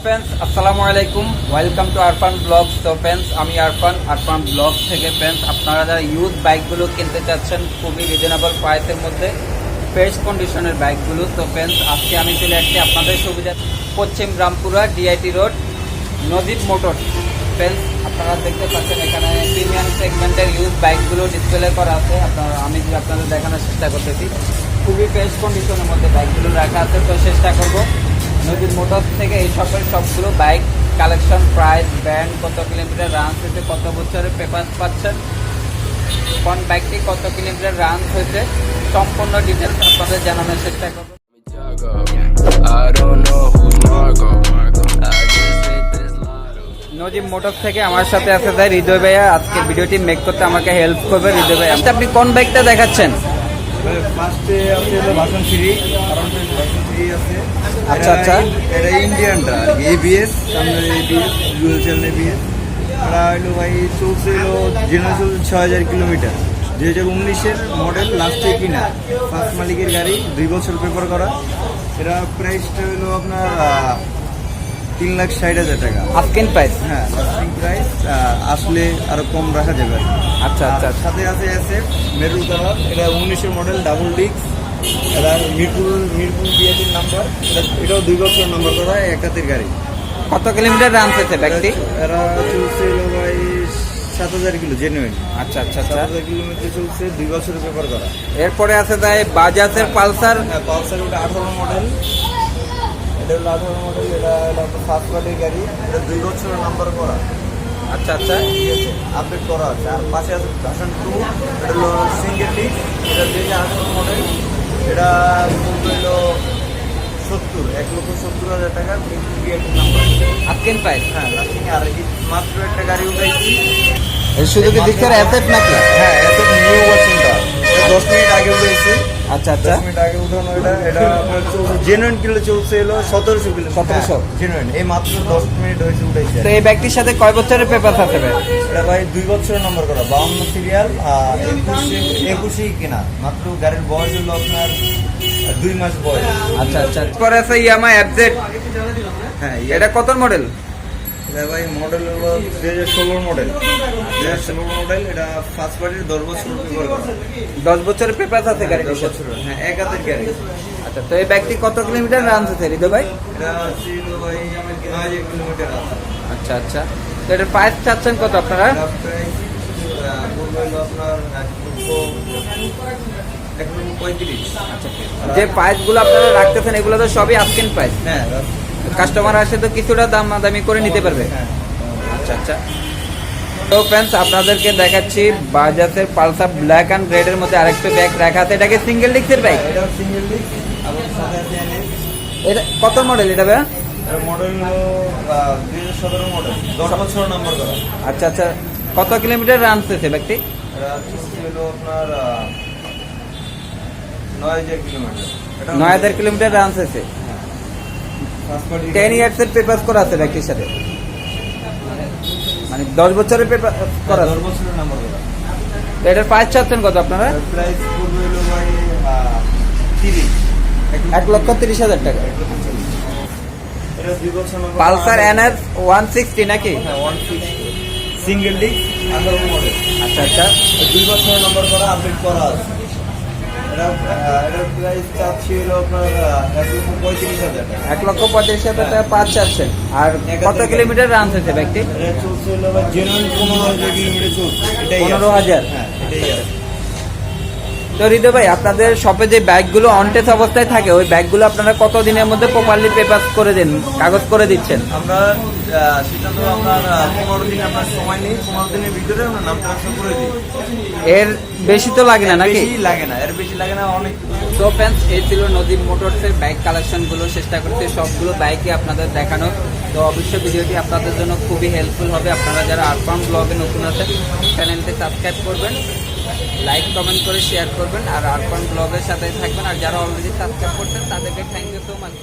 আসসালামু আলাইকুম। Welcome to Arfan blog তো ফ্রেন্ডস আমি আরফান আরফান ব্লগ থেকে ফ্রেন্ডস আপনারা যারা ইউজ বাইকগুলো কিনতে চাচ্ছেন, খুবই রিজনেবল প্রাইসের মধ্যে ফ্রেশ কন্ডিশনের বাইকগুলো তো ফ্রেন্ডস আজকে আমি চলে আসছি আপনাদের সুবিধা পশ্চিম Rampura DIT road Nadip motor. Friends আপনারা দেখতে পাচ্ছেন এখানে প্রিমিয়াম সেগমেন্টের ইউজ বাইকগুলো ডিসপ্লে করা আছে। আপনারা আমি আপনাদের দেখানোর চেষ্টা করতেছি, খুবই ফ্রেশ কন্ডিশনের মধ্যে বাইকগুলো রাখা আছে। তো, চেষ্টা করব। নদীর মোটর থেকে এই সকল সবগুলো বাইক কালেকশন প্রাইস ব্র্যান্ড কত কিলোমিটার রান হয়েছে কত বছরের পেপার পাচ্ছেন কোন বাইকটি কত কিলোমিটার রান হয়েছে সম্পূর্ণ ডিটেলস আপনাদের জানানোর চেষ্টা করব. নদীর মোটর থেকে আমার সাথে আছে তাই হৃদয় ভাইয়া। আজকে ভিডিওটি মেক করতে আমাকে হেল্প করবে হৃদয় ভাইয়া। আচ্ছা, আপনি কোন বাইকটা দেখাচ্ছেন? ফার্স্টে আছে হলো ভাষণ ফ্রি কারণ ভাষণ ফ্রি আছে। আচ্ছা, আচ্ছা। এটা ইন্ডিয়ানটা এবিএস সামনে এবিএস ডুয়েল চ্যানেল এবিএস এটা হলো ভাই চলছে হলো জেনারেল চলছে ছয় হাজার কিলোমিটার। দুই হাজার উনিশের মডেল লাস্টে কিনা। ফার্স্ট মালিকের গাড়ি দুই বছর পেপার করা। এটা প্রাইসটা হলো আপনার তিন লাখ ষাট হাজার টাকা। আস্কিন প্রাইস হ্যাঁ আস্কিং প্রাইস আসলে আরও কম রাখা যাবে আচ্ছা আচ্ছা আর সাথে আছে এসএফ মেরুন কালার এটা উনিশের মডেল ডাবল ডিক্স এটা মিরপুর মিরপুর বিএটির নাম্বার এটাও দুই বছর নাম্বার করা এক হাতের গাড়ি। কত কিলোমিটার রান হয়েছে বাইকটি এরা চলছে ভাই সাত হাজার কিলো জেনুইন আচ্ছা আচ্ছা সাত আচ্ছা হাজার কিলোমিটার চলছে দুই বছরের পেপার করা। এরপরে আছে তাই বাজাজের পালসার? হ্যাঁ পালসার ওটা আঠারো মডেল এটা হলো আঠারো মডেল এটা হলো ফার্স্ট পার্টির গাড়ি। এটা দুই বছরের নাম্বার করা। আচ্ছা আচ্ছা। আপডেট করা আছে। আর পাশে আছে ভার্সন টু এটা হলো সিঙ্গেল ডিস্ক এটা দুই হাজার আঠারো মডেল এটা মূল্য হলো সত্তর এক লক্ষ সত্তর হাজার টাকা নাম্বার আস্কিন প্রাইস হ্যাঁ লাস্টিং আর মাত্র একটা গাড়ি উঠাইছি। শুধু কি দিকের অ্যাসেট নাকি? হ্যাঁ এত নিউ এটা দশ মিনিট আগে উঠেছি আচ্ছা আচ্ছা। মিনিট আগে উঠানো এটা এটা আপনার জেনুইন কিলো চলছে এলো সতেরোশো কিলো 1700 জেনুইন এই মাত্র দশ মিনিট হয়েছে উঠেছে। তো এই ব্যক্তির সাথে কয় বছরের পেপার আছে ভাই এটা ভাই দুই বছরের নম্বর করা বাউন্ন সিরিয়াল একুশে একুশেই কেনা। মাত্র গাড়ির বয়স হলো আপনার দুই মাস বয়স। আচ্ছা আচ্ছা। পরে আছে ইয়ামা এফজেড হ্যাঁ এটা কত মডেল এটা ভাই মডেল হলো দুই হাজার ষোলোর মডেল দুই হাজার ষোলোর মডেল এটা ফার্স্ট পার্টির দশ বছর পেপার দশ বছরের পেপার আছে গাড়িটির দশ সাথে বছরের হ্যাঁ এক হাতের গাড়ি। আচ্ছা তো এই ব্যক্তি কত কিলোমিটার রান হয়েছে হৃদয় ভাই? এটা ভাই নয় হাজার কিলোমিটার আচ্ছা আচ্ছা। তো এটার প্রাইস চাচ্ছেন কত আপনারা? যে প্রাইসগুলো আপনারা রাখতেছেন এগুলো তো সবই আস্কিন প্রাইস হ্যাঁ কাস্টমার আসে তো কিছুটা দাম দামি করে নিতে পারবে। আচ্ছা আচ্ছা। তো ফ্রেন্ডস আপনাদেরকে দেখাচ্ছি বাজাজের পালসার ব্ল্যাক অ্যান্ড রেডের মধ্যে আরেকটা ব্যাগ রাখা আছে। এটাকে সিঙ্গেল ডিস্কের বাইক এটা সিঙ্গেল এটা কত মডেল এটা ভাই এর মডেল হলো আহ, দুই হাজার সতেরো মডেল দশ বছর নাম্বার করা। আচ্ছা আচ্ছা। কত কিলোমিটার রান হয়েছে ব্যক্তি নয় হাজার কিলোমিটার। এটা নয় হাজার কিলোমিটার রান হয়েছে টেন ইয়ার্স এর পেপার করা আছে ব্যক্তির সাথে। মানে দশ বছরের পেপার করা দশ বছরের নাম্বার এটার প্রাইস চাচ্ছেন কত আপনারা? প্রাইস এক লক্ষ তিরিশ হাজার টাকা। পালসার। এনএস ওয়ান সিক্সটি নাকি? হ্যাঁ সিঙ্গেল ডিস্ক আচ্ছা আচ্ছা। দুই বছরের নম্বর করা আপডেট করা আছে। এটার প্রাইস চাচ্ছি হলো আপনার এক লক্ষ পঁয়ত্রিশ হাজার টাকা। পাঁচ চাচ্ছেন আর কত কিলোমিটার রান হয়েছে ব্যক্তি চলছে হলো জেনুইন পনেরো হাজার কিলোমিটার চলছে। পনেরো হাজার। হ্যাঁ এটাই তো হৃদয় ভাই আপনাদের শপে যে ব্যাগগুলো অনটেস অবস্থায় থাকে ওই ব্যাগগুলো আপনারা কত দিনের মধ্যে প্রপারলি পেপার করে দেন কাগজ করে দিচ্ছেন? আমরা সেটা তো আপনার পনেরো দিন আপনার সময় নেই পনেরো দিনের ভিতরে আমরা নাম ট্রান্সফার করে দিই। এর বেশি তো লাগে না নাকি? বেশি লাগে না এর বেশি লাগে না অনেক। তো ফ্রেন্ডস এই ছিল নদীর মোটরসের বাইক কালেকশনগুলো চেষ্টা করতে সবগুলো বাইকই আপনাদের দেখানো তো অবশ্যই ভিডিওটি আপনাদের জন্য খুবই হেল্পফুল হবে। আপনারা যারা আরফান ব্লগে নতুন আছেন চ্যানেলটি সাবস্ক্রাইব করবেন। লাইক কমেন্ট করে শেয়ার করবেন আর আরফান ব্লগের সাথে থাকবেন। আর যারা অলরেডি সাবস্ক্রাইব করছেন, তাদেরকে থ্যাংক ইউ সো মাচ